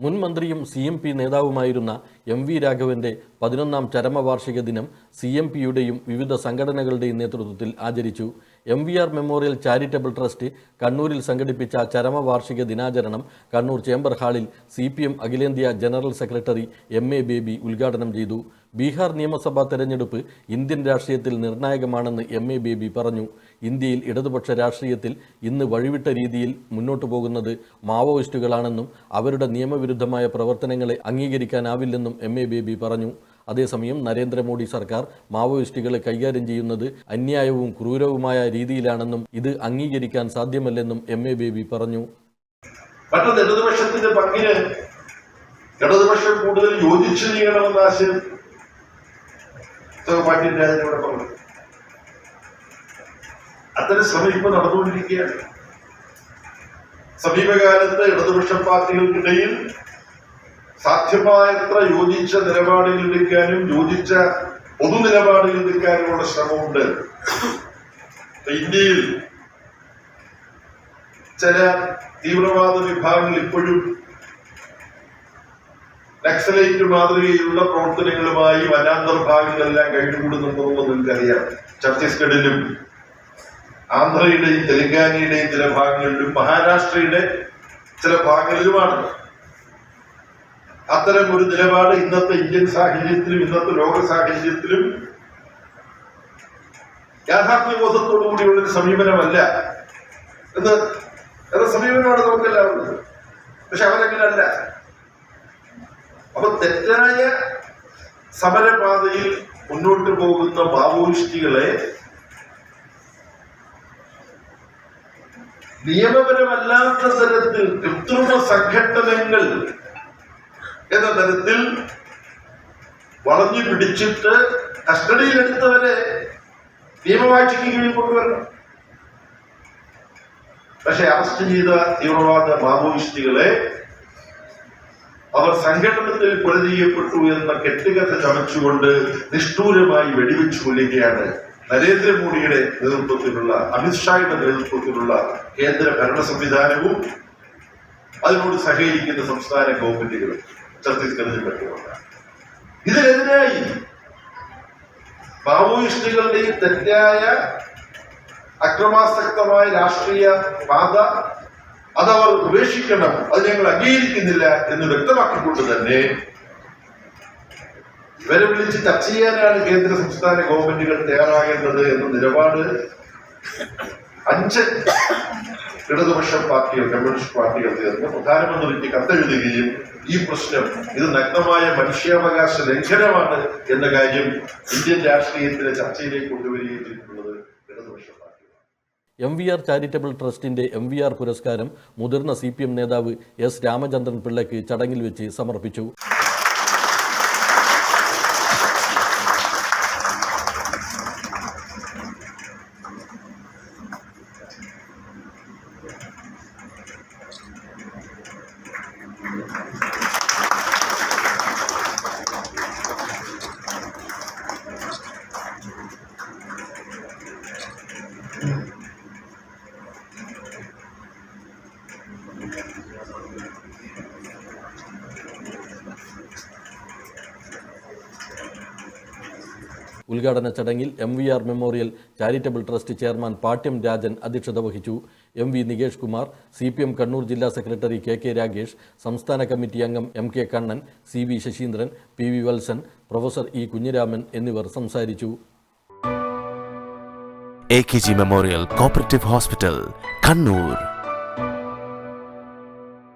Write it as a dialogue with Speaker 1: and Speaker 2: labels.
Speaker 1: മുൻ മന്ത്രിയും C M P നേതാവുമായിരുന്ന എം വി രാഘവന്റെ പതിനൊന്നാം ചരമവാർഷിക ദിനം സി എം പിയുടെയും വിവിധ സംഘടനകളുടെയും നേതൃത്വത്തിൽ ആചരിച്ചു. M V R memorial charitable trust കണ്ണൂരിൽ സംഘടിപ്പിച്ച ചരമവാർഷിക ദിനാചരണം കണ്ണൂർ ചേംബർ ഹാളിൽ സി പി എം അഖിലേന്ത്യാ general secretary M A Baby ഉദ്ഘാടനം ചെയ്തു. ബീഹാർ നിയമസഭാ തെരഞ്ഞെടുപ്പ് ഇന്ത്യൻ രാഷ്ട്രീയത്തിൽ നിർണായകമാണെന്ന് എം എ ബേബി പറഞ്ഞു. ഇന്ത്യയിൽ ഇടതുപക്ഷ രാഷ്ട്രീയത്തിൽ ഇന്ന് വഴിവിട്ട രീതിയിൽ മുന്നോട്ടു പോകുന്നത് മാവോയിസ്റ്റുകളാണെന്നും അവരുടെ നിയമവിരുദ്ധമായ പ്രവർത്തനങ്ങളെ അംഗീകരിക്കാനാവില്ലെന്നും എം എ ബേബി പറഞ്ഞു. അതേസമയം നരേന്ദ്രമോദി സർക്കാർ മാവോയിസ്റ്റുകളെ കൈകാര്യം ചെയ്യുന്നത് അന്യായവും ക്രൂരവുമായ രീതിയിലാണെന്നും ഇത് അംഗീകരിക്കാൻ സാധ്യമല്ലെന്നും എം എ ബേബി പറഞ്ഞു.
Speaker 2: മറ്റൊന്ന് ഇടതുപക്ഷത്തിന്റെ പങ്കിന് ഇടതുപക്ഷം കൂടുതൽ യോജിച്ചു ചെയ്യണമെന്ന ആശയം പാട്ടിൻ രാജനോട് പറഞ്ഞു. അത്തരം ശ്രമം ഇപ്പൊ നടന്നുകൊണ്ടിരിക്കുകയാണ്. സമീപകാലത്ത് ഇടതുപക്ഷ പാർട്ടികൾക്കിടയിൽ സാധ്യമായത്ര യോജിച്ച നിലപാടുകൾ എടുക്കാനും യോജിച്ച പൊതു നിലപാടുകൾ എടുക്കാനുമുള്ള ശ്രമമുണ്ട്. ഇന്ത്യയിൽ ചില തീവ്രവാദ വിഭാഗങ്ങൾ ഇപ്പോഴും നക്സലൈറ്റ് മാതൃകയിലുള്ള പ്രവർത്തനങ്ങളുമായി വനാന്തർ ഭാഗങ്ങളെല്ലാം കഴിഞ്ഞുകൂടുന്നുണ്ടെന്നുള്ളത് നിങ്ങൾക്കറിയാം. ഛത്തീസ്ഗഡിലും ആന്ധ്രയുടെയും തെലങ്കാനയുടെയും ചില ഭാഗങ്ങളിലും മഹാരാഷ്ട്രയുടെ ചില ഭാഗങ്ങളിലുമാണ്. അത്തരം ഒരു നിലപാട് ഇന്നത്തെ ഇന്ത്യൻ സാഹചര്യത്തിലും ഇന്നത്തെ ലോക സാഹചര്യത്തിലും യാഥാർത്ഥ്യബോധത്തോടു കൂടിയുള്ള ഒരു സമീപനമല്ല. എന്ന് എന്ന സമീപനമാണ് നമുക്കെല്ലാം ഉള്ളത് പക്ഷെ അവരങ്ങനല്ല. അപ്പൊ തെറ്റായ സമരപാതയിൽ മുന്നോട്ട് പോകുന്ന മാവോയിസ്റ്റുകളെ നിയമപരമല്ലാത്ത തരത്തിൽ കൃത്രിമ സംഘടനകൾ എന്ന തരത്തിൽ വളഞ്ഞു പിടിച്ചിട്ട് കസ്റ്റഡിയിലെടുത്തവരെ നിയമവാഴ്ചയ്ക്ക് കീഴിൽ കൊണ്ടുവരണം. പക്ഷെ അറസ്റ്റ് ചെയ്ത തീവ്രവാദ മാവോയിസ്റ്റുകളെ അവർ സംഘടനത്തിൽ കൊല ചെയ്യപ്പെട്ടു എന്ന കെട്ടുകഥ ചമച്ചുകൊണ്ട് നിഷ്ഠൂരമായി വെടിവെച്ചു കൊല്ലുകയാണ് നരേന്ദ്രമോദിയുടെ നേതൃത്വത്തിലുള്ള അമിത്ഷായുടെ നേതൃത്വത്തിലുള്ള കേന്ദ്ര ഭരണ സംവിധാനവും അതിനോട് സഹകരിക്കുന്ന സംസ്ഥാന ഗവൺമെന്റുകളും. ഛത്തീസ്ഗഡിൽ പറ്റുമുണ്ട് ഇതിനെതിരായി മാവോയിസ്റ്റുകളുടെ ഈ തെറ്റായ അക്രമാസക്തമായ രാഷ്ട്രീയ പാത അതവർ ഉപേക്ഷിക്കണം അത് ഞങ്ങൾ അംഗീകരിക്കുന്നില്ല എന്ന് വ്യക്തമാക്കിക്കൊണ്ട് തന്നെ ഇവരെ വിളിച്ച് ചർച്ച ചെയ്യാനാണ് കേന്ദ്ര സംസ്ഥാന ഗവൺമെന്റുകൾ തയ്യാറാകേണ്ടത് എന്ന നിലപാട് അഞ്ച് ഇടതുപക്ഷ പാർട്ടികൾ കമ്മ്യൂണിസ്റ്റ് പാർട്ടികൾ ചേർന്ന് പ്രധാനമന്ത്രിക്ക് കത്തെഴുതുകയും ഈ പ്രശ്നം ഇത് നഗ്നമായ മനുഷ്യാവകാശ ലംഘനമാണ് എന്ന കാര്യം ഇന്ത്യൻ രാഷ്ട്രീയത്തിലെ ചർച്ചയിലേക്ക് കൊണ്ടുവരികയും ചെയ്തിട്ടുള്ളത് ഇടതുപക്ഷ
Speaker 1: എം വി ആർ ചാരിറ്റബിൾ ട്രസ്റ്റിന്റെ എം വി ആർ പുരസ്കാരം മുതിർന്ന സി പി എം നേതാവ് എസ് രാമചന്ദ്രൻ പിള്ളയ്ക്ക് ചടങ്ങിൽ വെച്ച് സമർപ്പിച്ചു. ഉദ്ഘാടന ചടങ്ങിൽ M V R memorial charitable trust chairman Pattiam Rajan അധ്യക്ഷത വഹിച്ചു. M V Nikesh Kumar C P M Kannur ജില്ലാ സെക്രട്ടറി കെ കെ രാഗേഷ് സംസ്ഥാന കമ്മിറ്റി അംഗം M K Kannan C V Sasheendran P V Valsan professor E Kunhiraman എന്നിവർ സംസാരിച്ചു.
Speaker 3: A K G memorial cooperative hospital Kannur.